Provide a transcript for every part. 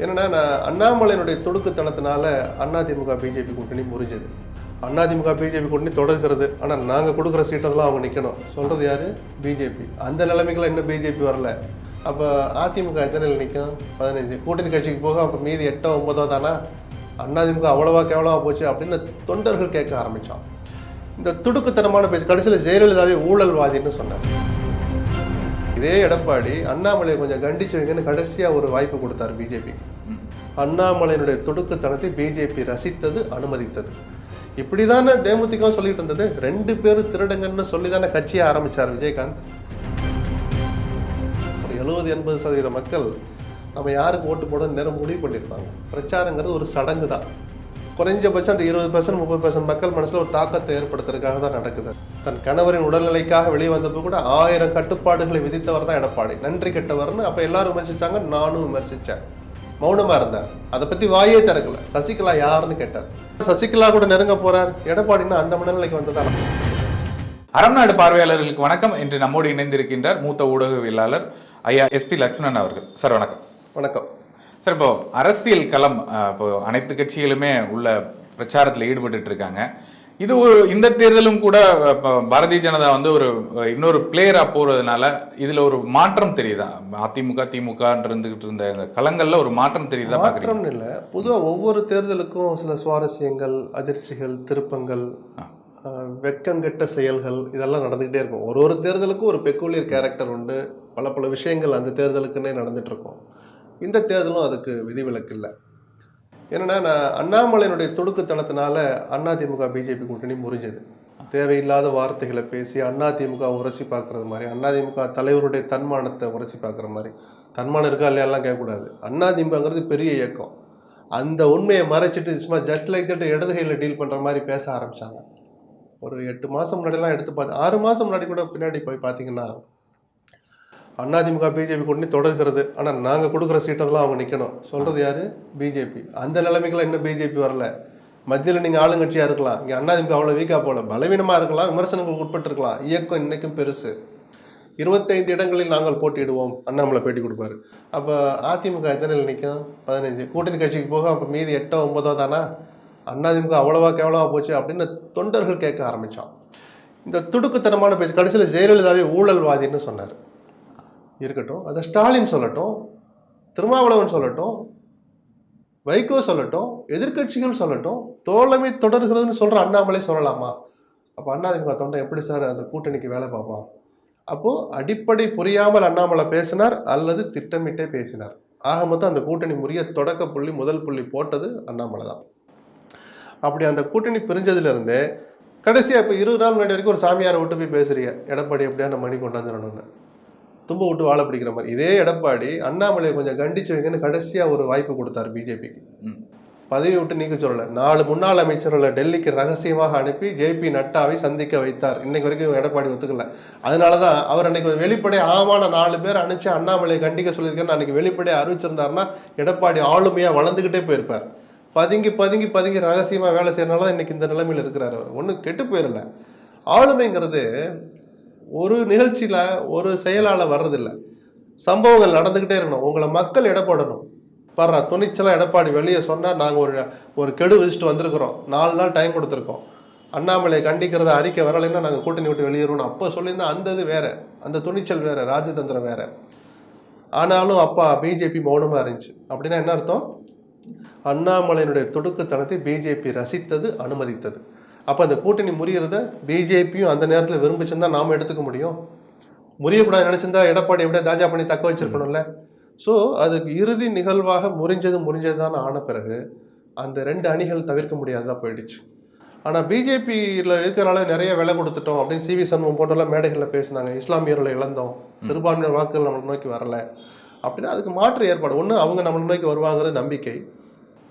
என்னென்னா நான் அண்ணாமலையினுடைய தொடுக்குத்தனத்தினால அதிமுக பிஜேபி கூட்டணி முறிஞ்சது. அதிமுக பிஜேபி கூட்டணி தொடர்கிறது. ஆனால் நாங்கள் கொடுக்குற சீட்டெல்லாம் அவங்க நிற்கணும் சொல்கிறது யாரு? பிஜேபி. அந்த நிலைமைக்குள்ள இன்னும் பிஜேபி வரல. அப்போ அதிமுக எத்தனை நிற்கும் பதினஞ்சு. கூட்டணி கட்சிக்கு போக அப்போ மீதி எட்டோ ஒன்பதோ தானா? அதிமுக அவ்வளவா கேவலமாக போச்சு அப்படின்னு தொண்டர்கள் கேட்க ஆரம்பித்தான் இந்த துடுக்குத்தனமான பேச்சு கடைசியில் ஜெயலலிதாவே ஊழல்வாதின்னு சொன்னார் இதே எடப்பாடி அண்ணாமலையை கொஞ்சம் கண்டிச்சு வைங்கன்னு கடைசியாக ஒரு வாய்ப்பு கொடுத்தார் பிஜேபி அண்ணாமலையினுடைய துடுக்குத்தனத்தை பிஜேபி ரசித்தது அனுமதித்தது. இப்படி தானே தேமுதிக சொல்லிட்டு இருந்தது? ரெண்டு பேரும் திருடங்கன்னு சொல்லி தானே கட்சியை ஆரம்பித்தார் விஜயகாந்த். ஒரு எழுபது எண்பது சதவீத மக்கள் நம்ம யாருக்கு ஓட்டு போட நேரம் முடிவு பண்ணியிருப்பாங்க. பிரச்சாரங்கிறது ஒரு சடங்கு தான் குறைஞ்சபட்சம் அந்த இருபது பர்சன்ட் முப்பது பர்சன்ட் மக்கள் மனசில் ஒரு தாக்கத்தை ஏற்படுத்துறதுக்காக தான் நடக்குது. தன் கணவரின் உடல்நிலைக்காக வெளியே வந்தப்போ கூட ஆயிரம் கட்டுப்பாடுகளை விதித்தவர் தான் எடப்பாடி. நன்றி கெட்டவர்னு அப்போ எல்லாரும் விமர்சிச்சாங்க நானும் விமர்சித்தேன் மௌனமா இருந்தார். அதை பத்தி வாயே திறக்கல. சசிகலா யாருன்னு கேட்டார். சசிகலா கூட நெருங்க போறார். எடப்பாடின்னா அந்த மனநிலைக்கு வந்ததா அறம்நாடு பார்வையாளர்களுக்கு வணக்கம். இன்று நம்மோடு இணைந்திருக்கின்றார் மூத்த ஊடகவியலாளர் ஐயா எஸ்பி லட்சுமணன் அவர்கள். சார் வணக்கம். வணக்கம். சார் இப்போ அரசியல் களம் இப்போ அனைத்து கட்சிகளுமே உள்ள பிரச்சாரத்தில் ஈடுபட்டுட்டு இருக்காங்க இது ஒரு இந்த தேர்தலும் கூட இப்போ பாரதிய ஜனதா வந்து ஒரு இன்னொரு பிளேயரா போறதுனால இதுல ஒரு மாற்றம் தெரியுதா? அதிமுக திமுக இருந்துகிட்டு இருந்த களங்கள்ல ஒரு மாற்றம் தெரியுதா மாற்றம்னு இல்லை. பொதுவாக ஒவ்வொரு தேர்தலுக்கும் சில சுவாரஸ்யங்கள் அதிர்ச்சிகள் திருப்பங்கள் வெட்கங்கெட்ட செயல்கள் இதெல்லாம் நடந்துக்கிட்டே இருக்கும். ஒரு ஒரு தேர்தலுக்கும் ஒரு பெக்குலியர் கேரக்டர் உண்டு. பல பல விஷயங்கள் அந்த தேர்தலுக்குன்னே நடந்துட்டு இருக்கும் இந்த தேர்தலும் அதுக்கு விதிவிலக்கு இல்லை. என்னன்னா நான் அண்ணாமலையினுடைய தொடுக்குத்தனத்தினால அதிமுக பிஜேபி கூட்டணி முறிஞ்சது. தேவையில்லாத வார்த்தைகளை பேசி அதிமுக உரசி பார்க்கறது மாதிரி அதிமுக தலைவருடைய தன்மானத்தை உரசி பார்க்குற மாதிரி. தன்மானம் இருக்கா இல்லையாலாம் கேட்கக்கூடாது. அதிமுகங்கிறது பெரிய இயக்கம். அந்த உண்மையை மறைச்சிட்டு சும்மா ஜஸ்ட் லைக் தட் இடது கையில் டீல் பண்ணுற மாதிரி பேச ஆரம்பிச்சாங்க. ஒரு எட்டு மாதம் முன்னாடிலாம் எடுத்து பார்த்து ஆறு மாதம் முன்னாடி கூட பின்னாடி போய் பார்த்தீங்கன்னா அதிமுக பிஜேபி கூட்டணி தொடர்கிறது. ஆனால் நாங்கள் கொடுக்குற சீட்டெல்லாம் அவங்க நிற்கணும் சொல்கிறது யார்? பிஜேபி. அந்த நிலைமைக்கெல்லாம் இன்னும் பிஜேபி வரல. மத்தியில் நீங்கள் ஆளுங்கட்சியாக இருக்கலாம். இங்கே அதிமுக அவ்வளோ வீக்காக போகல. பலவீனமாக இருக்கலாம். விமர்சனங்களுக்கு உட்பட்டிருக்கலாம். இயக்கம் இன்றைக்கும் பெருசு. இருபத்தைந்து இடங்களில் நாங்கள் போட்டியிடுவோம். அண்ணாமலை பேட்டி கொடுப்பாரு. அப்போ அதிமுக எத்தனை நிற்கும் பதினஞ்சு கூட்டணி கட்சிக்கு போக அப்போ மீதி எட்டோ ஒன்பதோ தானா? அதிமுக அவ்வளவா கேவலமாக போச்சு அப்படின்னு தொண்டர்கள் கேட்க ஆரம்பித்தான் இந்த துடுக்குத்தனமான பேச்சு. கடைசியில் ஜெயலலிதாவே ஊழல்வாதின்னு சொன்னார். இருக்கட்டும். அதை ஸ்டாலின் சொல்லட்டும் திருமாவளவன் சொல்லட்டும் வைகோ சொல்லட்டும் எதிர்கட்சிகள் சொல்லட்டும் தோழமை தொடர்கிறதுன்னு சொல்கிற அண்ணாமலை சொல்லலாமா? அப்போ அண்ணாதிமுக தொண்டை எப்படி சார் அந்த கூட்டணிக்கு வேலை பார்ப்பான்? அப்போது அடிப்படை புரியாமல் அண்ணாமலை பேசினார் அல்லது திட்டமிட்டே பேசினார். ஆக மொத்தம் அந்த கூட்டணி முறிய தொடக்க புள்ளி முதல் புள்ளி போட்டது அண்ணாமலை தான். அப்படி அந்த கூட்டணி பிரிஞ்சதுலேருந்தே கடைசியாக இப்போ இருபது நாள் முன்னாடி வரைக்கும் ஒரு சாமியாரை விட்டு போய் பேசுகிறீங்க எடப்பாடி எப்படியான மணி கொண்டாந்துடணும்னு. தும்ப விட்டு வாழ பிடிக்கிற மாதிரி. இதே எடப்பாடி அண்ணாமலையை கொஞ்சம் கண்டிச்சு வைங்கன்னு கடைசியாக ஒரு வாய்ப்பு கொடுத்தார் பிஜேபிக்கு. பதவி விட்டு நீக்க சொல்லல. நாலு முன்னாள் அமைச்சர்களை டெல்லிக்கு ரகசியமாக அனுப்பி ஜேபி நட்டாவை சந்திக்க வைத்தார். இன்னைக்கு வரைக்கும் எடப்பாடி ஒத்துக்கல. அதனால தான் அவர் அன்னைக்கு வெளிப்படை ஆமான நாலு பேர் அனுப்பிச்சு அண்ணாமலையை கண்டிக்க சொல்லியிருக்கேன்னு அன்னைக்கு வெளிப்படையை அறிவிச்சிருந்தாருன்னா எடப்பாடி ஆளுமையாக வளர்ந்துக்கிட்டே போயிருப்பார். பதுங்கி பதுங்கி பதுங்கி ரகசியமாக வேலை செய்யறனால தான் இன்னைக்கு இந்த நிலைமையில் இருக்கிறார் அவர். ஒன்றும் கெட்டு போயிடல ஆளுமைங்கிறது ஒரு நிகழ்ச்சியில் ஒரு செயலால் வர்றதில்லை. சம்பவங்கள் நடந்துக்கிட்டே இருக்கணும். உங்களை மக்கள் இடப்படணும் பாரு துணிச்சலாக எடப்பாடி வெளியே சொன்னால் நாங்கள் ஒரு ஒரு கெடு விதிச்சுட்டு வந்திருக்கிறோம். நாலு நாள் டைம் கொடுத்துருக்கோம். அண்ணாமலை கண்டிக்கிறத அறிக்கை வரலைன்னா நாங்கள் கூட்டணி விட்டு வெளியேறணும் அப்போ சொல்லியிருந்தா அந்த இது வேற. அந்த துணிச்சல் வேற ராஜதந்திரம் வேற. ஆனாலும் அப்பா பிஜேபி மௌனமாக இருந்துச்சு. அப்படின்னா என்ன அர்த்தம்? அண்ணாமலையினுடைய துடுக்குத்தனத்தை பிஜேபி ரசித்தது அனுமதித்தது. அப்போ அந்த கூட்டணி முறியறத பிஜேபியும் அந்த நேரத்தில் விரும்பிச்சுன்னா நாம எடுத்துக்க முடியும். முறியக்கூடாது நினச்சிருந்தா எடப்பாடி எப்படியா தாஜா பண்ணி தக்க வச்சிருக்கணும்ல. ஸோ அதுக்கு இறுதி நிகழ்வாக முறிஞ்சது முறிஞ்சதுதான் ஆன பிறகு அந்த ரெண்டு அணிகள் தவிர்க்க முடியாததா போயிடுச்சு. ஆனால் பிஜேபியில் இருக்கிறனால நிறைய விலை கொடுத்துட்டோம் அப்படின்னு சிவி சண்முகம் போன்றெல்லாம் மேடைகளில் பேசினாங்க. இஸ்லாமியர்களை இழந்தோம். சிறுபான்மையினர் வாக்குகள் நம்மளை நோக்கி வரல. அப்படின்னா அதுக்கு மாற்று ஏற்பாடு. ஒன்று அவங்க நம்மளை நோக்கி வருவாங்கிறது நம்பிக்கை.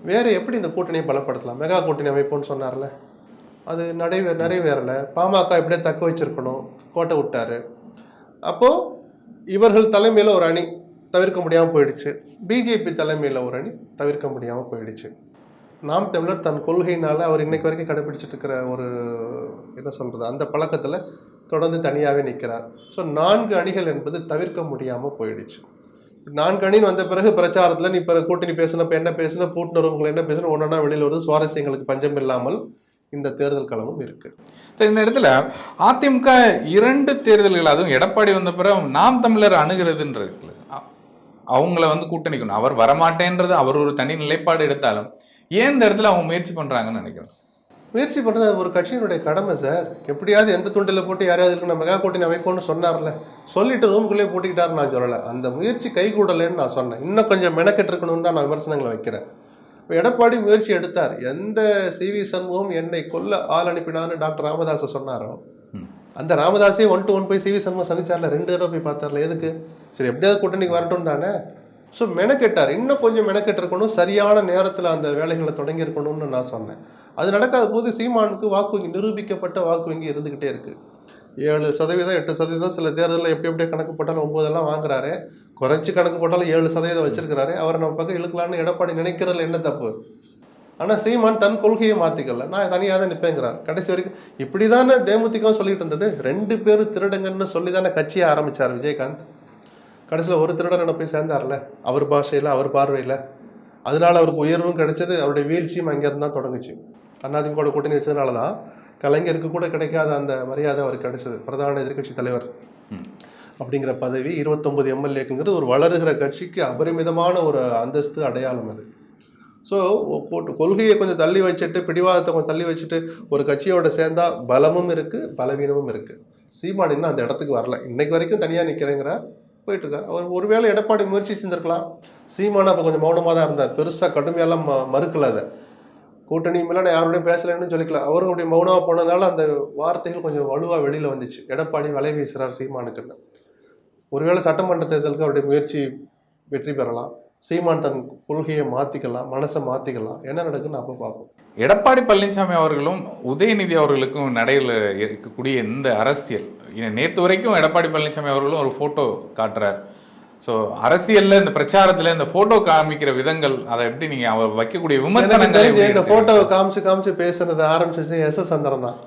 வேற எப்படி இந்த கூட்டணியை பலப்படுத்தலாம்? மெகா கூட்டணி அமைப்போம்னு சொன்னார்ல. அது நிறைவே நிறைவேறலை. பாமக எப்படியே தக்க வச்சிருக்கணும். கோட்டை விட்டாரு. அப்போது இவர்கள் தலைமையில் ஒரு அணி தவிர்க்க முடியாமல் போயிடுச்சு. பிஜேபி தலைமையில் ஒரு அணி தவிர்க்க முடியாமல் போயிடுச்சு. நாம் தமிழர் தன் கொள்கையினால் அவர் இன்னைக்கு வரைக்கும் கடைபிடிச்சிட்டு இருக்கிற ஒரு என்ன சொல்கிறது அந்த பழக்கத்தில் தொடர்ந்து தனியாகவே நிற்கிறார் ஸோ நான்கு அணிகள் என்பது தவிர்க்க முடியாமல் போயிடுச்சு. நான்கு அணின்னு வந்த பிறகு பிரச்சாரத்தில் நீ இப்போ கூட்டணி பேசினப்ப என்ன பேசின பூட்டினவங்க என்ன பேசின ஒன்றா வெளியில் வருது சுவாரஸ்யங்களுக்கு பஞ்சம் இல்லாமல் இந்த தேர்தல் களமும் இருக்கு. இந்த இடத்துல அதிமுக இரண்டு தேர்தல்கள் அதுவும் எடப்பாடி வந்த பிறகு நாம் தமிழர் அணுகிறதுன்றது அவங்கள வந்து கூட்டணிக்கணும். அவர் வரமாட்டேன்றது அவர் ஒரு தனி நிலைப்பாடு எடுத்தாலும் ஏன் இந்த இடத்துல அவங்க முயற்சி பண்றாங்கன்னு நினைக்கிறேன். முயற்சி பண்றது அது ஒரு கட்சியினுடைய கடமை சார். எப்படியாவது எந்த துண்டில் போட்டு யாரையாவது இருக்கு நம்ம மெகா கூட்டணி அமைப்போம்னு சொன்னார்ல. சொல்லிட்டு ரூமுக்குள்ளே போட்டுக்கிட்டாருன்னு நான் சொல்லலை. அந்த முயற்சி கைகூடலைன்னு நான் சொன்னேன். இன்னும் கொஞ்சம் மெனக்கெட்டு இருக்கணும்னு தான் நான் விமர்சனங்களை வைக்கிறேன். இப்போ எடப்பாடி முயற்சி எடுத்தார். எந்த சிவி சண்முகம் என்னை கொல்ல ஆள் அனுப்பினான்னு டாக்டர் ராமதாஸ் சொன்னாரோ. அந்த ராமதாஸே ஒன் டு ஒன் போய் சிவி சண்முகம் சந்திச்சார்ல ரெண்டு தடவை போய் பார்த்தார்ல எதுக்கு? சரி எப்படியாவது கூட்டணிக்கு வரட்டும் தானே? ஸோ மெனக்கெட்டார். இன்னும் கொஞ்சம் மெனக்கெட்டு இருக்கணும். சரியான நேரத்தில் அந்த வேலைகளை தொடங்கி இருக்கணும்னு நான் சொன்னேன். அது நடக்காத போது சீமானுக்கு வாக்கு வங்கி நிரூபிக்கப்பட்ட வாக்கு வங்கி இருந்துக்கிட்டே இருக்கு. ஏழு சதவீதம் எட்டு சதவீதம் சில தேர்தலில் எப்படி எப்படியே கணக்கு போட்டாலும் ஒன்பதெல்லாம் வாங்குறாரு. குறைச்சி கணக்கு போட்டாலும் ஏழு சதவீதம் வச்சிருக்கிறாரு அவரை நம்ம பக்கம் இழுக்கலான்னு எடப்பாடி நினைக்கிறதுல என்ன தப்பு? ஆனால் சீமான் தன் கொள்கையை மாற்றிக்கல நான் தனியாக தான் நிற்பேங்கிறார் கடைசி வரைக்கும் இப்படி தானே தேமுதிகவும் சொல்லிட்டு இருந்தது. ரெண்டு பேரும் திருடங்கன்னு சொல்லி தானே கட்சியை ஆரம்பிச்சார் விஜயகாந்த். கடைசியில் ஒரு திருடன் போய் சேர்ந்தார்ல? அவர் பாஷையில் அவர் பார்வையில். அதனால அவருக்கு உயர்வும் கிடைச்சது. அவருடைய வீழ்ச்சியும் அங்கேருந்து தான் தொடங்குச்சு. அண்ணாதிமுக கூட்டணி வச்சதுனால தான் கலைஞருக்கு கூட கிடைக்காத அந்த மரியாதை அவருக்கு கிடைச்சது. பிரதான எதிர்க்கட்சி தலைவர். அப்படிங்கிற பதவி இருபத்தொன்பது எம்எல்ஏக்குங்கிறது ஒரு வளருகிற கட்சிக்கு அபரிமிதமான ஒரு அந்தஸ்து அடையாளம் அது. ஸோ கொள்கையை கொஞ்சம் தள்ளி வச்சுட்டு பிடிவாதத்தை கொஞ்சம் தள்ளி வச்சுட்டு ஒரு கட்சியோட சேர்ந்தா பலமும் இருக்குது பலவீனமும் இருக்குது சீமான் இன்னும் அந்த இடத்துக்கு வரல. இன்னைக்கு வரைக்கும் தனியாக நிற்கிறேங்கிறார் போயிட்டுருக்கார். அவர் ஒருவேளை எடப்பாடி முயற்சி செஞ்சிருக்கலாம் சீமான் அப்போ கொஞ்சம் மௌனமாக தான் இருந்தார். பெருசாக கடுமையெல்லாம் ம மறுக்கல அதை. கூட்டணி மேலே நான் யாரோடையும் பேசலைன்னு சொல்லிக்கலாம் அவரும் அப்படி மௌனமாக போனதுனால அந்த வார்த்தைகள் கொஞ்சம் வலுவாக வெளியில் வந்துச்சு. எடப்பாடி வலை வீசுகிறார் சீமானுக்குன்னு. ஒருவேளை சட்டமன்ற தேர்தலுக்கு அவருடைய முயற்சி வெற்றி பெறலாம் சீமான் தன் கொள்கையை மாற்றிக்கலாம் மனசை மாற்றிக்கலாம் என்ன நடக்குன்னு அப்போ பார்ப்போம் எடப்பாடி பழனிசாமி அவர்களும் உதயநிதி அவர்களுக்கும் நடையில் இருக்கக்கூடிய இந்த அரசியல் நேற்று வரைக்கும் எடப்பாடி பழனிசாமி அவர்களும் ஒரு ஃபோட்டோ காட்டுறார் ஸோ அரசியல்ல இந்த பிரச்சாரத்துல இந்த ஃபோட்டோ காமிக்கிற விதங்கள் அதை எப்படி நீங்க அவர் வைக்கக்கூடிய விமர்சனங்களை இந்த எடுத்துக்கிறீங்க? போட்டோவை காமிச்சு காமிச்சு பேசுனது ஆரம்பிச்சு எஸ் எஸ் சந்திரன் தான்.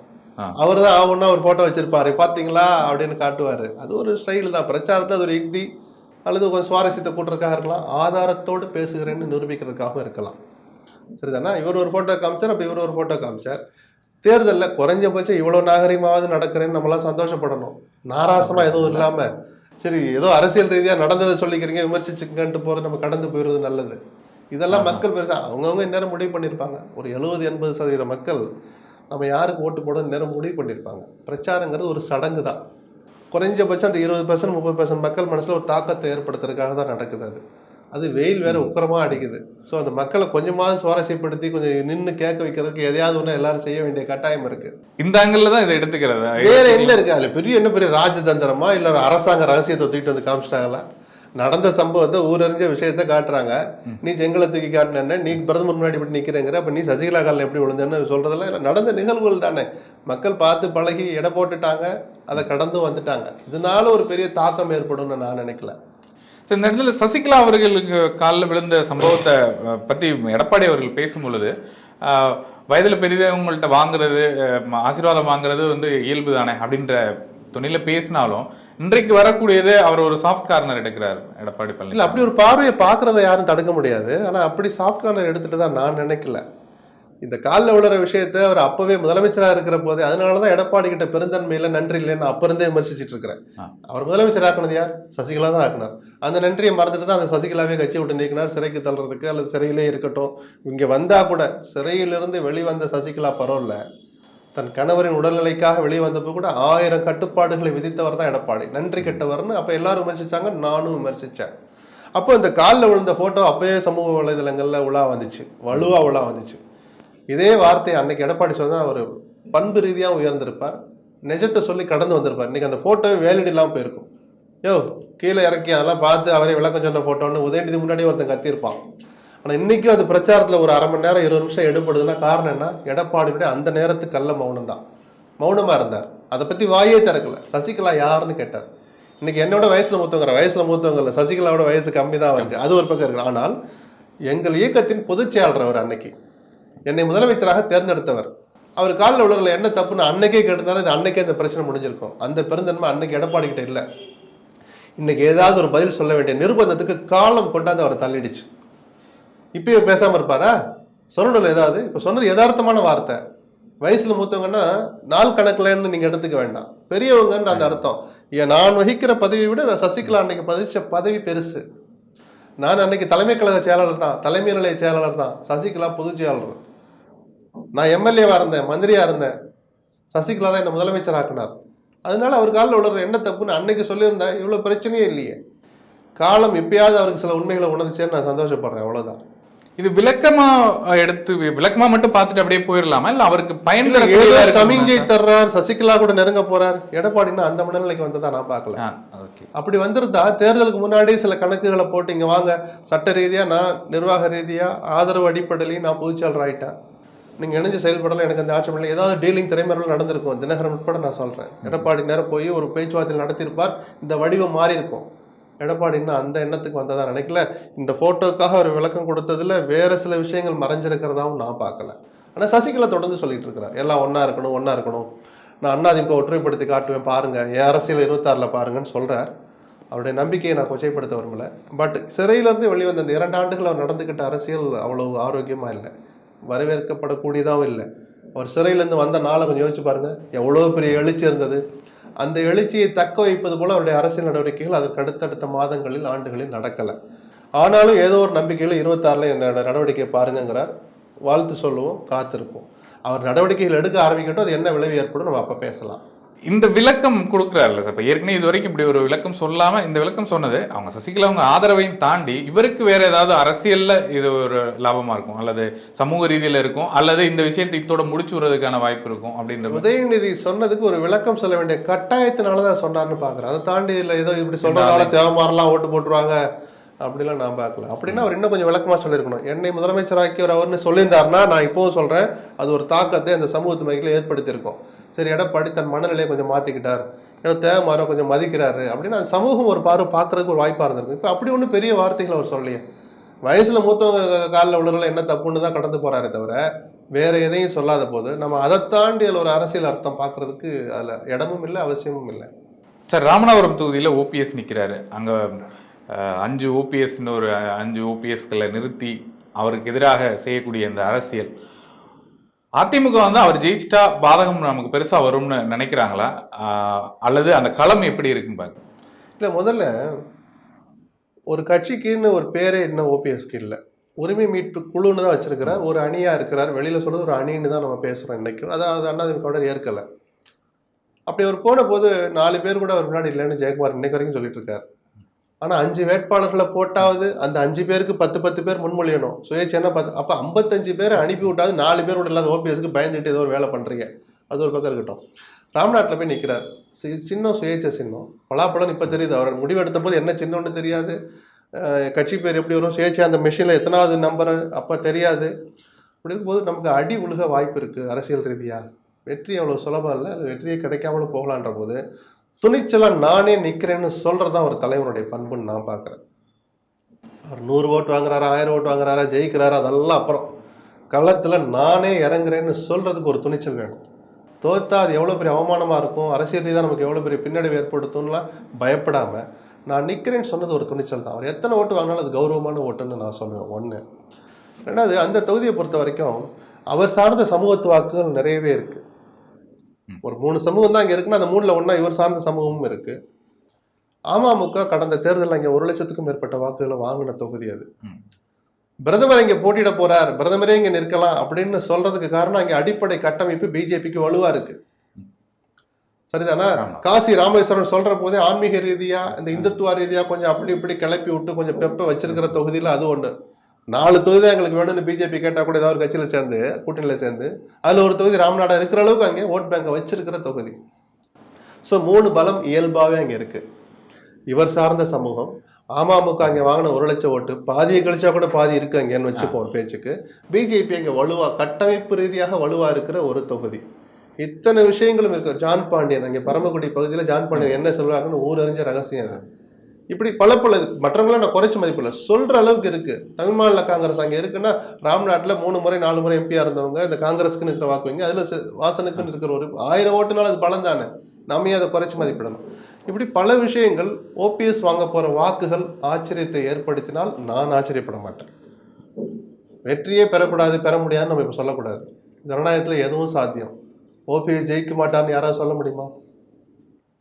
அவர் தான் ஆகும்னா ஒரு போட்டோ வச்சிருப்பாரு. பாத்தீங்களா? அப்படின்னு காட்டுவாரு. அது ஒரு ஸ்டைல் தான். பிரச்சாரத்தை அது ஒரு யுக்தி அல்லது கொஞ்சம் சுவாரஸ்யத்தை கூட்டுறதுக்காக இருக்கலாம். ஆதாரத்தோடு பேசுகிறேன்னு நிரூபிக்கிறதுக்காகவும் இருக்கலாம். சரிதானா? இவர் ஒரு போட்டோ காமிச்சார் அப்போ இவர் ஒரு போட்டோ காமிச்சார். தேர்தலில் குறைஞ்சபட்சம் இவ்வளோ நாகரிகமாவது நடக்கிறேன்னு நம்மளாம் சந்தோஷப்படணும். நாராசமா எதுவும் இல்லாம. சரி ஏதோ அரசியல் ரீதியா நடந்ததை சொல்லிக்கிறீங்க விமர்சிச்சுக்கன்ட்டு போறது நம்ம கடந்து போயிடுறது நல்லது. இதெல்லாம். மக்கள் பெருசா அவங்கவுங்க இந்நேரம் முடிவு பண்ணியிருப்பாங்க. ஒரு எழுபது எண்பது சதவீத மக்கள் நம்ம யாருக்கு ஓட்டு போடணும் நேரம் முடிவு பண்ணியிருப்பாங்க. பிரச்சாரங்கிறது ஒரு சடங்கு தான். குறைஞ்சபட்சம் அந்த இருபது பர்சன்ட் முப்பது பர்சன்ட் மக்கள் மனசுல ஒரு தாக்கத்தை ஏற்படுத்துறதுக்காக தான் நடக்குது அது. அது வெயில் வேற உக்கிரமா அடிக்குது. ஸோ அந்த மக்களை கொஞ்சமாவது சுவாரஸ்யப்படுத்தி கொஞ்சம் நின்று கேட்க வைக்கிறதுக்கு எதையாவது ஒன்று எல்லாரும் செய்ய வேண்டிய கட்டாயம் இருக்கு. இந்த ஆங்கிள் தான் இதை எடுத்துக்கிறது? வேற என்ன இருக்கு? அதுல பெரிய என்ன பெரிய ராஜதந்திரமா? இல்ல அரசாங்க ரகசியத்தை தூக்கிட்டு வந்து காமிச்சிட்டாங்களா? நடந்த சம்பவத்தை ஊரறிஞ்ச விஷயத்த காட்டுறாங்க. நீ செங்கலை தூக்கி காட்டின நீ பிரதமர் முன்னாடி இப்படி நிக்கிறேங்கிற அப்ப நீ சசிகலா காலில் எப்படி விழுந்தேன்னு சொல்றதெல்லாம் இல்ல. நடந்த நிகழ்வுகள் தானே. மக்கள் பார்த்து பழகி எடை போட்டுட்டாங்க அதை கடந்து வந்துட்டாங்க. இதனால ஒரு பெரிய தாக்கம் ஏற்படும்னு நான் நினைக்கல. So, இந்த இடத்துல சசிகலா அவர்களுக்கு காலில் விழுந்த சம்பவத்தை பத்தி எடப்பாடி அவர்கள் பேசும் பொழுது வயதுல பெரியவங்கள்ட்ட வாங்குறது ஆசீர்வாதம் வாங்குறது வந்து இயல்பு தானே அப்படின்ற துணியில பேசினாலும் இன்றைக்கு வரக்கூடியது அவர் ஒரு சாஃப்ட் கார்னர் எடுக்கிறார் எடப்பாடி இல்ல பழனிசாமி அப்படி ஒரு பார்வையை பார்க்கறத யாரும் தடுக்க முடியாது. ஆனா அப்படி சாஃப்ட் கார்னர் எடுத்துட்டு தான் நான் நினைக்கல. இந்த காலில் விழுற விஷயத்த அவர் அப்பவே முதலமைச்சராக இருக்கிற போதே அதனால தான் எடப்பாடி கிட்ட பெருந்தன்மை இல்லை நன்றி இல்லைன்னு அப்ப இருந்தே விமர்சிச்சுட்டு இருக்கிறேன். அவர் முதலமைச்சர் ஆக்குனது யார்? சசிகலா தான் ஆக்குனார். அந்த நன்றியை மறந்துட்டு தான் அந்த சசிகலாவே கட்சியை விட்டு நீக்கினார். சிறைக்கு தள்ளுறதுக்கு அல்லது சிறையிலே இருக்கட்டும். இங்க வந்தா கூட சிறையிலிருந்து வெளிவந்த சசிகலா பரவாயில்ல. தன் கணவரின் உடல்நிலைக்காக வெளியே வந்தப்போ கூட ஆயிரம் கட்டுப்பாடுகளை விதித்தவர் தான் எடப்பாடி. நன்றி கெட்டவர்னு அப்போ எல்லாரும் விமர்சித்தாங்க நானும் விமர்சித்தேன் அப்போ இந்த காலில் விழுந்த ஃபோட்டோ அப்போயே சமூக வலைதளங்களில் உலா வந்துச்சு வலுவாக உலா வந்துச்சு. இதே வார்த்தையை அன்னைக்கு எடப்பாடி சொன்னால் அவர் பண்பு ரீதியாக உயர்ந்திருப்பார். நிஜத்தை சொல்லி கடந்து வந்திருப்பார். இன்னைக்கு அந்த ஃபோட்டோ வேலிட் இல்லாமல் போயிருக்கும். யோ கீழே இறக்கி அதெல்லாம் பார்த்து அவரே விளக்கம் சொன்ன ஃபோட்டோன்னு உதயநிதி முன்னாடி ஒருத்தன் கத்தியிருப்பான். ஆனால் இன்றைக்கும் அது பிரச்சாரத்தில் ஒரு அரை மணி நேரம் இருபது நிமிஷம் எடுபடுதுன்னா காரணம் என்ன? எடப்பாடியுடைய அந்த நேரத்துக்கு கள்ள மௌனம் தான் மௌனமாக இருந்தார். அதை பற்றி வாயே திறக்கலை. சசிகலா யாருன்னு கேட்டார். இன்றைக்கி என்னோட வயசில் மூத்தவங்கிற வயசில் மூத்தவங்க இல்லை சசிகலாவோட வயசு கம்மி தான் இருக்கு அது ஒரு பக்கம் இருக்கு. ஆனால் எங்கள் இயக்கத்தின் பொதுச் செயலாளர் அவர் அன்னைக்கு. என்னை முதலமைச்சராக தேர்ந்தெடுத்தவர். அவர் காலில் விழுறல என்ன தப்புன்னு அன்னைக்கே கேட்டிருந்தாலும் இது அன்னைக்கே அந்த பிரச்சனை முடிஞ்சிருக்கும். அந்த பெருந்தன்மை அன்னைக்கு எடப்பாடி கிட்ட இல்லை. இன்னைக்கு ஏதாவது ஒரு பதில் சொல்ல வேண்டிய நிர்பந்தத்துக்கு காலம் கொண்டாந்து அவரை தள்ளிடுச்சு. இப்பயும் பேசாமல் இருப்பாரா? சொல்லணும்ல ஏதாவது? இப்போ சொன்னது யதார்த்தமான வார்த்தை. வயசில் மூத்தவங்கன்னா நாள் கணக்கில்ன்னு நீங்கள் எடுத்துக்க வேண்டாம். பெரியவங்கன்ற அந்த அர்த்தம். ஏன் நான் வகிக்கிற பதவியை விட சசிகலா அன்னைக்கு பதிச்ச பதவி பெருசு. நான் அன்னைக்கு தலைமை கழக செயலாளர் தான். தலைமை நிலைய செயலாளர் தான். சசிகலா பொதுச் செயலாளர். நான் எம்எல்ஏவாக இருந்தேன் மந்திரியாக இருந்தேன். சசிகலா தான் என்னை முதலமைச்சர் ஆக்கினார் அதனால அவர் காலில் உள்ள என்ன தப்புன்னு அன்னைக்கு சொல்லியிருந்தேன் இவ்வளோ பிரச்சனையே இல்லையே. காலம் எப்பயாவது அவருக்கு சில உண்மைகளை உணர்ந்துச்சேன்னு நான் சந்தோஷப்படுறேன். அவ்வளோதான் இது விளக்கமா எடுத்து விளக்கமா மட்டும் பார்த்துட்டு அப்படியே போயிடலாமா? இல்ல அவருக்கு பயன் சமிஞ்சை? தர்றார் சசிகலா கூட நெருங்க போறார். எடப்பாடினா அந்த மனநிலைக்கு வந்ததா நான் பார்க்கல. அப்படி வந்திருந்தா தேர்தலுக்கு முன்னாடி சில கணக்குகளை போட்டு இங்க வாங்க சட்ட ரீதியா நான் நிர்வாக ரீதியா ஆதரவு அடிப்படையிலையும் நான் பொதுச்செயலர் ஆயிட்டேன். நீங்க இணைஞ்சு செயல்படலாம் எனக்கு அந்த ஆட்சி இல்லை. ஏதாவது டீலிங் திரைமறையில் நடந்திருக்கும். தினகரன் உட்பட நான் சொல்றேன். எடப்பாடி நேரம் போய் ஒரு பேச்சுவார்த்தை நடத்தியிருப்பார். இந்த வடிவம் மாறி இருக்கும் எடப்பாடி இன்னும் அந்த எண்ணத்துக்கு வந்ததா நினைக்கல. இந்த போட்டோக்காக அவர் விளக்கம் கொடுத்ததுல வேற சில விஷயங்கள் மறைஞ்சிருக்கிறதாவும் நான் பார்க்கல. ஆனால் சசிகலா தொடர்ந்து சொல்லிட்டு இருக்கிறார். எல்லாம் ஒன்றா இருக்கணும் ஒன்றா இருக்கணும். நான் அண்ணாதிமுக ஒற்றுமைப்படுத்தி காட்டுவேன் பாருங்கள் என் அரசியல் இருபத்தாறில் பாருங்கன்னு சொல்கிறார் அவருடைய நம்பிக்கையை நான் கொச்சைப்படுத்த விரும்பல. பட் சிறையிலேருந்து வெளிவந்த இந்த இரண்டு ஆண்டுகள் அவர் நடந்துக்கிட்ட அரசியல் அவ்வளவு ஆரோக்கியமாக இல்லை. வரவேற்கப்படக்கூடியதாகவும் இல்லை. அவர் சிறையிலேருந்து வந்த நாளை கொஞ்சம் யோசிச்சு பாருங்கள் எவ்வளோ பெரிய எழுச்சி இருந்தது. அந்த எழுச்சியை தக்க வைப்பது போல அவருடைய அரசியல் நடவடிக்கைகள் அதற்கு அடுத்தடுத்த மாதங்களில் ஆண்டுகளில் நடக்கலை. ஆனாலும் ஏதோ ஒரு நம்பிக்கையில் இருபத்தாறில் என்னோட நடவடிக்கையை பாருங்கிறார் வாழ்த்து சொல்லுவோம் காத்திருப்போம். அவர் நடவடிக்கைகள் எடுக்க ஆரம்பிக்கட்டும் அது என்ன விளைவு ஏற்படும் நம்ம அப்போ பேசலாம். இந்த விளக்கம் கொடுக்குறாருல்ல சார். இப்போ ஏற்கனவே இது வரைக்கும் இப்படி ஒரு விளக்கம் சொல்லாம இந்த விளக்கம் சொன்னது அவங்க சசிகலா அவங்க ஆதரவையும் தாண்டி இவருக்கு வேற ஏதாவது அரசியல்ல இது ஒரு லாபமா இருக்கும் அல்லது சமூக ரீதியில இருக்கும் அல்லது இந்த விஷயத்தை இத்தோட முடிச்சு விடுறதுக்கான வாய்ப்பு இருக்கும் அப்படின்ற உதயநிதி சொன்னதுக்கு ஒரு விளக்கம் சொல்ல வேண்டிய கட்டாயத்தினால தான் சொன்னார்னு பார்க்குறேன் அதை தாண்டி இல்லை ஏதோ இப்படி சொல்றதுனால தேவமாரெல்லாம் ஓட்டு போட்டுருவாங்க அப்படிலாம் நான் பார்க்கல அப்படின்னா அவர் இன்னும் கொஞ்சம் விளக்கமா சொல்லியிருக்கணும். என்னை முதலமைச்சராக்கியவர் அவர்னு சொல்லியிருந்தாருன்னா நான் இப்போவும் சொல்றேன் அது ஒரு தாக்கத்தை அந்த சமூகத்து மைக்கில் ஏற்படுத்தியிருக்கோம். சரி எடப்பாடி தன் மனநிலையை கொஞ்சம் மாற்றிக்கிட்டார் ஏதோ தேவமாரோ கொஞ்சம் மதிக்கிறாரு அப்படின்னு அந்த சமூகம் ஒரு பார்வை பார்க்கறதுக்கு ஒரு வாய்ப்பாக இருந்திருக்கு. இப்போ அப்படி ஒன்றும் பெரிய வார்த்தைகள் அவர் சொல்லலையே. வயசில் மூத்தவங்க காலில் உள்ளவர்கள் என்ன தப்புன்னு தான் கடந்து போகிறாரே தவிர வேற எதையும் சொல்லாத போது நம்ம அதை தாண்டி அதில் ஒரு அரசியல் அர்த்தம் பார்க்கறதுக்கு அதில் இடமும் இல்லை அவசியமும் இல்லை. சார் ராமநாதபுரம் தொகுதியில் ஓபிஎஸ் நிற்கிறாரு அங்கே அஞ்சு ஓபிஎஸ்னு ஒரு அஞ்சு ஓபிஎஸ்களை நிறுத்தி அவருக்கு எதிராக செய்யக்கூடிய இந்த அரசியல் அதிமுக வந்து அவர் ஜெயிச்சிட்டா பாதகம் நமக்கு பெருசாக வரும்னு நினைக்கிறாங்களா? அல்லது அந்த களம் எப்படி இருக்குன்னு பாருங்க. இல்லை முதல்ல ஒரு கட்சிக்குன்னு ஒரு பேரே இன்னும் ஓபிஎஸ்க்கு இல்லை. உரிமை மீட்பு குழுன்னு தான் வச்சிருக்கிறார். ஒரு அணியா இருக்கிறார். வெளியில சொல்றது ஒரு அணின்னு தான் நம்ம பேசுறோம் இன்னைக்கும் அதாவது அண்ணாதிமுக ஏற்கலை. அப்படி அவர் போன போது நாலு பேர் கூட அவர் முன்னாடி இல்லைன்னு ஜெயக்குமார் இன்னைக்கு வரைக்கும் சொல்லிட்டு இருக்காரு. ஆனா அஞ்சு வேட்பாளர்களை போட்டாவது அந்த அஞ்சு பேருக்கு பத்து பத்து பேர் முன்மொழியணும். சுயேட்சைன்னா பத்து அப்ப ஐம்பத்தஞ்சு பேர் அனுப்பி விட்டாவது நாலு பேர் விட இல்லாத ஓபிஎஸ்க்கு பயந்துட்டு ஏதோ ஒரு வேலை பண்றீங்க. அது ஒரு பக்கம் இருக்கட்டும். ராம்நாட்டில் போய் நிற்கிறார் சின்னம் சுயேட்சை சின்னம். பலாப்பழம் இப்போ தெரியுது. அவர் முடிவெடுத்த போது என்ன சின்னம்னு தெரியாது. கட்சி பேர் எப்படி வரும்? சுயேட்சை அந்த மிஷினில் எத்தனாவது நம்பர் அப்போ தெரியாது. அப்படி இருக்கும்போது நமக்கு அடி உழுக வாய்ப்பு இருக்குது அரசியல் ரீதியாக வெற்றி அவ்வளோ சுலபம் இல்லை. அது வெற்றியே கிடைக்காமலும் போகலான்ற போது துணிச்சலாக நானே நிற்கிறேன்னு சொல்கிறது தான் ஒரு தலைவனுடைய பண்புன்னு நான் பார்க்குறேன் அவர் நூறு ஓட்டு வாங்குறாரா ஆயிரம் ஓட்டு வாங்குறாரா ஜெயிக்கிறாரா அதெல்லாம் அப்புறம். களத்தில் நானே இறங்குறேன்னு சொல்கிறதுக்கு ஒரு துணிச்சல் வேணும். தோற்றா அது எவ்வளோ பெரிய அவமானமாக இருக்கும் அரசியல் ரீதியாக நமக்கு எவ்வளோ பெரிய பின்னடைவு ஏற்படுத்தும்லாம் பயப்படாமல் நான் நிற்கிறேன்னு சொன்னது ஒரு துணிச்சல் தான் அவர் எத்தனை ஓட்டு வாங்கினாலும் அது கௌரவமான ஓட்டுன்னு நான் சொல்லுவேன் ஒன்று ரெண்டாவது அந்த தொகுதியை பொறுத்த வரைக்கும் அவர் சார்ந்த சமூகத்து வாக்குகள் நிறையவே இருக்குது ஒரு மூணு சமூகம் தான் இங்கே இருக்குன்னா அந்த மூணில் ஒன்றா இவர் சார்ந்த சமூகமும் இருக்கு. அமமுக கடந்த தேர்தலில் இங்கே ஒரு லட்சத்துக்கும் மேற்பட்ட வாக்குகளை வாங்கின தொகுதி அது. பிரதமர் இங்கே போட்டியிட போறார் பிரதமரே இங்கே நிற்கலாம் அப்படின்னு சொல்றதுக்கு காரணம் அங்கே அடிப்படை கட்டமைப்பு பிஜேபிக்கு வலுவா இருக்கு. சரிதானா. காசி ராமேஸ்வரன் சொல்ற போதே ஆன்மீக ரீதியா இந்த இந்துத்துவ ரீதியா கொஞ்சம் அப்படி இப்படி கிளப்பி விட்டு கொஞ்சம் பெப்ப வச்சிருக்கிற தொகுதியில அது ஒண்ணு. நாலு தொகுதி தான் எங்களுக்கு வேணும்னு பிஜேபி கேட்டால் கூட ஏதாவது ஒரு கட்சியில் சேர்ந்து கூட்டணியில் சேர்ந்து அதில் ஒரு தொகுதி ராம்நாடா இருக்கிற அளவுக்கு அங்கே ஓட் பேங்கை வச்சிருக்கிற தொகுதி. ஸோ மூணு பலம் இயல்பாகவே அங்கே இருக்குது இவர் சார்ந்த சமூகம் அமமுக அங்கே வாங்கின ஒரு லட்சம் ஓட்டு பாதியை கழிச்சா கூட பாதி இருக்கு அங்கேன்னு வச்சுப்போம் ஒரு பேச்சுக்கு. பிஜேபி அங்கே வலுவா கட்டமைப்பு ரீதியாக வலுவா இருக்கிற ஒரு தொகுதி. இத்தனை விஷயங்களும் இருக்கு. ஜான் பாண்டியன் அங்கே பரமக்குடி பகுதியில் ஜான் பாண்டியன் என்ன சொல்றாங்கன்னு ஊரறிஞ்ச ரகசியம் அது. இப்படி பல பல மற்றவங்களாம் நான் குறைச்ச மதிப்பில்லை சொல்ற அளவுக்கு இருக்கு. தமிழ் மாநில காங்கிரஸ் அங்கே இருக்குன்னா ராம்நாட்டில் மூணு முறை நாலு முறை எம்பியா இருந்தவங்க இந்த காங்கிரஸுக்குன்னு இருக்கிற வாக்குவீங்க அதுல அதில் வாசனுக்குன்னு இருக்கிற ஒரு ஆயிரம் ஓட்டுனால அது பலம் தானே. நம்ம அதை குறைச்சி மதிப்பிடணும். இப்படி பல விஷயங்கள் ஓபிஎஸ் வாங்க போற வாக்குகள் ஆச்சரியத்தை ஏற்படுத்தினால் நான் ஆச்சரியப்பட மாட்டேன். வெற்றியே பெறக்கூடாது பெற முடியாதுன்னு நம்ம இப்போ சொல்லக்கூடாது. ஜனநாயகத்தில் எதுவும் சாத்தியம். ஓபிஎஸ் ஜெயிக்க மாட்டான்னு யாராவது சொல்ல முடியுமா?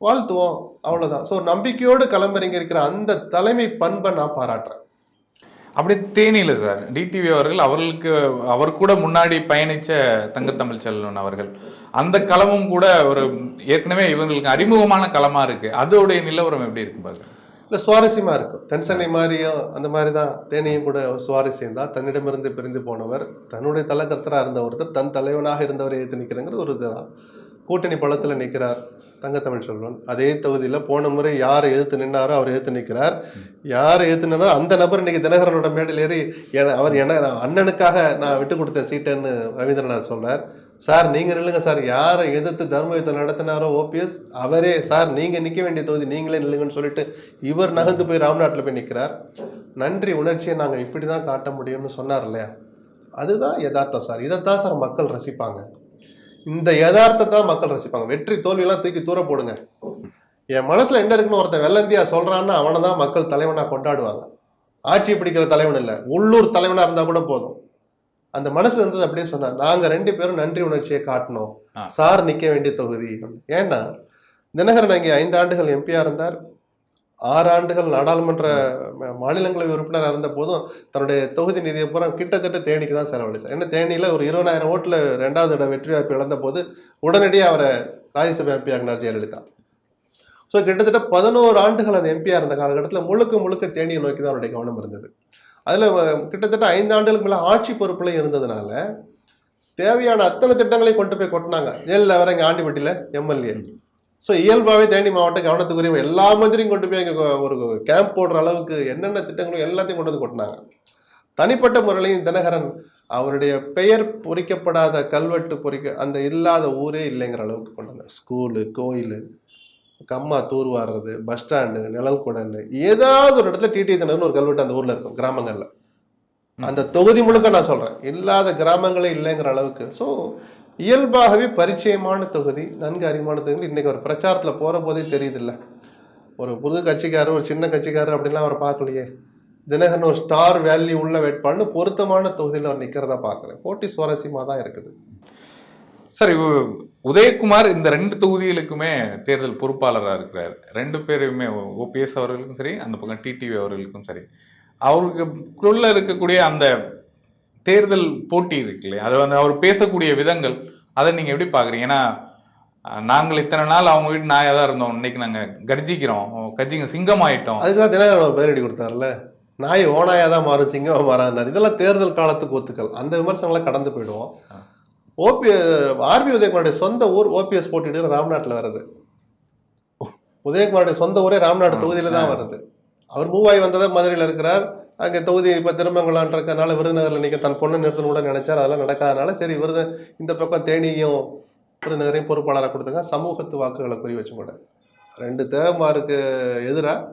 வாழ்த்துவோம். அவ்வளவுதான். ஸோ நம்பிக்கையோடு களமிறங்கி இருக்கிற அந்த தலைமை பண்பை நான் பாராட்டுறேன். அப்படி தேனியில சார். டிடிவி அவர்கள் அவர்களுக்கு அவர் கூட முன்னாடி பயணிச்ச தங்கத்தமிழ் செல்வன் அவர்கள் அந்த களமும் கூட ஒரு ஏற்கனவே இவங்களுக்கு அறிமுகமான களமா இருக்கு. அதோடைய நிலவரம் எப்படி இருக்கு பாருங்க. இல்லை சுவாரஸ்யமா இருக்கும் தென்சென்னை மாதிரியும் அந்த மாதிரி தான் தேனியும் கூட சுவாரஸ்யம் தான். தன்னிடமிருந்து பிரிந்து போனவர் தன்னுடைய தலைக்கர்த்தராக இருந்த ஒருத்தர் தன் தலைவனாக இருந்தவரை எதிர்த்து நிற்கிறங்கிறது ஒரு இதுதான். கூட்டணி பலத்தில் நிற்கிறார். தங்கத்தமிழ் செல்வன். அதே தொகுதியில் போன முறை யார் எதிர்த்து நின்னாரோ அவர் எதிர்த்து நிற்கிறார். யார் எதிர்த்து நின்னாரோ அந்த நபர் இன்னைக்கு தினகரனோட மேடையில் ஏறி என- அவர் என்ன நான் அண்ணனுக்காக நான் விட்டு கொடுத்த சீட்டுன்னு ரவீந்திரநாத் சொல்கிறார் சார் நீங்கள் நில்லுங்க சார். யாரை எதிர்த்து தர்ம யுத்தம் நடத்தினாரோ ஓபிஎஸ் அவரே சார் நீங்கள் நிற்க வேண்டிய தொகுதி நீங்களே நில்லுங்கன்னு சொல்லிட்டு இவர் நகர்ந்து போய் ராம்நாட்டில் போய் நிற்கிறார் நன்றி உணர்ச்சியை நாங்கள் இப்படி தான் காட்ட முடியும்னு சொன்னார் இல்லையா? அதுதான் யதார்த்தம் சார். இதைத்தான் சார் மக்கள் ரசிப்பாங்க. இந்த யதார்த்தத்தை மக்கள் ரசிப்பாங்க. வெற்றி தோல்வியெல்லாம் தூக்கி தூர போடுங்க. என் மனசுல என்ன இருக்குன்னு ஒருத்தன் வெள்ளந்தியா சொல்றான்னா அவனை தான் மக்கள் தலைவனா கொண்டாடுவாங்க. ஆட்சி பிடிக்கிற தலைவன் இல்லை. உள்ளூர் தலைவனா இருந்தா கூட போதும். அந்த மனசுல இருந்தது அப்படியே சொன்னார் நாங்க ரெண்டு பேரும் நன்றி உணர்ச்சியை காட்டணும். சார் நிக்க வேண்டிய தொகுதி. ஏன்னா தினகரன் அங்கே ஐந்து ஆண்டுகள் எம்பியா இருந்தார். ஆறு ஆண்டுகள் நாடாளுமன்ற மாநிலங்களவை உறுப்பினராக இருந்த போதும் தன்னுடைய தொகுதி நிதியை பூரா கிட்டத்தட்ட தேனிக்கு தான் செலவழித்தார். ஏன்னா தேனியில் ஒரு இருபதாயிரம் ஓட்டில் ரெண்டாவது இடம் வெற்றி வாய்ப்பு இழந்த போது உடனடியாக அவரை ராஜ்யசபா எம்பி ஆகினார் ஜெயலலிதா. ஸோ கிட்டத்தட்ட பதினோரு ஆண்டுகள் அந்த எம்பியாக இருந்த காலகட்டத்தில் முழுக்க முழுக்க தேனியை நோக்கி தான் அவருடைய கவனம் இருந்தது. அதில் கிட்டத்தட்ட ஐந்து ஆண்டுகளுக்கு மேலே ஆட்சி பொறுப்புலையும் இருந்ததுனால தேவையான அத்தனை திட்டங்களையும் கொண்டு போய் கொட்டினாங்க. ஜெயலலிதா வேற இங்கே ஆண்டிப்பட்டியில் எம்எல்ஏ ஸோ இயல்பாகவே தேனி மாவட்ட கவனத்துக்குரிய எல்லா மந்திரியும் கொண்டு போய் அங்கே ஒரு கேம்ப் போடுற அளவுக்கு என்னென்ன திட்டங்களும் எல்லாத்தையும் கொண்டு வந்து கொட்டினாங்க. தனிப்பட்ட முறையிலையும் தினகரன் அவருடைய பெயர் பொறிக்கப்படாத கல்வெட்டு பொறிக்க அந்த இல்லாத ஊரே இல்லைங்கிற அளவுக்கு கொண்டு வந்தார். ஸ்கூலு கோயில் கம்மா தூர்வாடுறது பஸ் ஸ்டாண்டு நிழல் ஏதாவது ஒரு இடத்துல டிடி தினகரன் ஒரு கல்வெட்டு அந்த ஊரில் இருக்கும் கிராமங்களில். அந்த தொகுதி முழுக்க நான் சொல்கிறேன் இல்லாத கிராமங்களே இல்லைங்கிற அளவுக்கு. ஸோ இயல்பாகவே பரிச்சயமான தொகுதி நன்கு அறிமான தொகுதி இன்றைக்கி ஒரு பிரச்சாரத்தில் போகிற போதே தெரியுதுல்ல. ஒரு புது கட்சிக்காரர் ஒரு சின்ன கட்சிக்காரர் அப்படின்லாம் அவர் பார்க்கலையே. தினகரன் ஒரு ஸ்டார் வேல்யூ உள்ள வேட்பாளர்னு பொருத்தமான தொகுதியில் அவர் நிற்கிறதா பார்க்குறேன். போட்டி சுவாரஸ்யமாக தான் இருக்குது. சார் உதயகுமார் இந்த ரெண்டு தொகுதிகளுக்குமே தேர்தல் பொறுப்பாளராக இருக்கிறார். ரெண்டு பேருமே ஓபிஎஸ் அவர்களுக்கும் சரி அந்த பக்கம் டிடிவி அவர்களுக்கும் சரி. அவருக்குள்ளே இருக்கக்கூடிய அந்த தேர்தல் போட்டி இருக்கு இல்லையா அது வந்து அவர் பேசக்கூடிய விதங்கள் அதை நீங்க எப்படி பாக்குறீங்க? ஏன்னா நாங்கள் இத்தனை நாள் அவங்க வீட்டு நாயாக தான் இருந்தோம். இன்னைக்கு நாங்க கர்ஜிக்கிறோம். கர்ஜிங்க சிங்கம் ஆயிட்டோம் அதுக்காக தினகரன் பேரடி கொடுத்தாருல்ல? நாய் ஓனாயா தான் மாறும் சிங்கம் மாறான்னார் இதெல்லாம் தேர்தல் காலத்துக்கு ஒத்துக்கள். அந்த விமர்சனங்களை கடந்து போயிடுவோம். ஓபி ஆர்பி உதயகுமாருடைய சொந்த ஊர் ஓபிஎஸ் போட்டிட்டு ராம்நாட்டில் வருது உதயகுமாருடைய சொந்த ஊரே ராம்நாடு. தொகுதியில தான் வருது அவர் மூவாய் வந்ததை மதுரையில் இருக்கிறார். அங்கே தொகுதி இப்போ திருமங்கலான் இருக்கனால விருதுநகரில் நிற்க தன் பொண்ணு நிறுத்தணும் கூட நினைச்சார். அதெல்லாம் நடக்காதனால சரி விருது இந்த பக்கம் தேனியும் விருதுநகரையும் பொறுப்பாளராக கொடுத்துங்க சமூகத்து வாக்குகளை குறி வச்சு கூட ரெண்டு தேவமாருக்கு எதிராக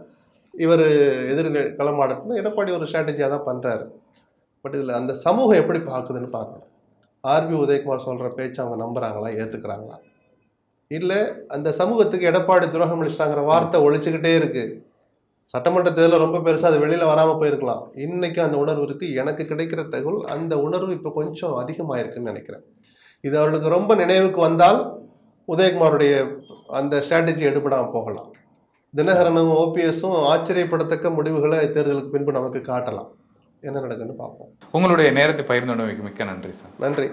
இவர் எதிர் களமாடணும் எடப்பாடி ஒரு ஸ்ட்ராட்டஜியாக தான் பண்ணுறாரு பட் இதில் அந்த சமூகம் எப்படி பார்க்குதுன்னு பார்க்கணும். ஆர்பி உதயகுமார் சொல்கிற பேச்சு அவங்க நம்புகிறாங்களா ஏற்றுக்கிறாங்களா இல்லை அந்த சமூகத்துக்கு எடப்பாடி துரோகம் அளிச்சிட்டாங்கிற வார்த்தை ஒழிச்சுக்கிட்டே இருக்குது சட்டமன்ற தேர்தலில் ரொம்ப பெருசாக அது வெளியில் வராமல் போயிருக்கலாம். இன்னைக்கு அந்த உணர்வு இருக்கு. எனக்கு கிடைக்கிற தகவல் அந்த உணர்வு இப்போ கொஞ்சம் அதிகமாயிருக்குன்னு நினைக்கிறேன். இது அவர்களுக்கு ரொம்ப நினைவுக்கு வந்தால் உதயகுமாருடைய அந்த ஸ்ட்ராட்டஜி எடுபடாமல் போகலாம். தினகரனும் ஓபிஎஸும் ஆச்சரியப்படத்தக்க முடிவுகளை தேர்தலுக்கு பின்பு நமக்கு காட்டலாம். என்ன நடக்குன்னு பார்ப்போம். உங்களுடைய நேரத்தை பகிர்ந்து மிக்க நன்றி சார். நன்றி.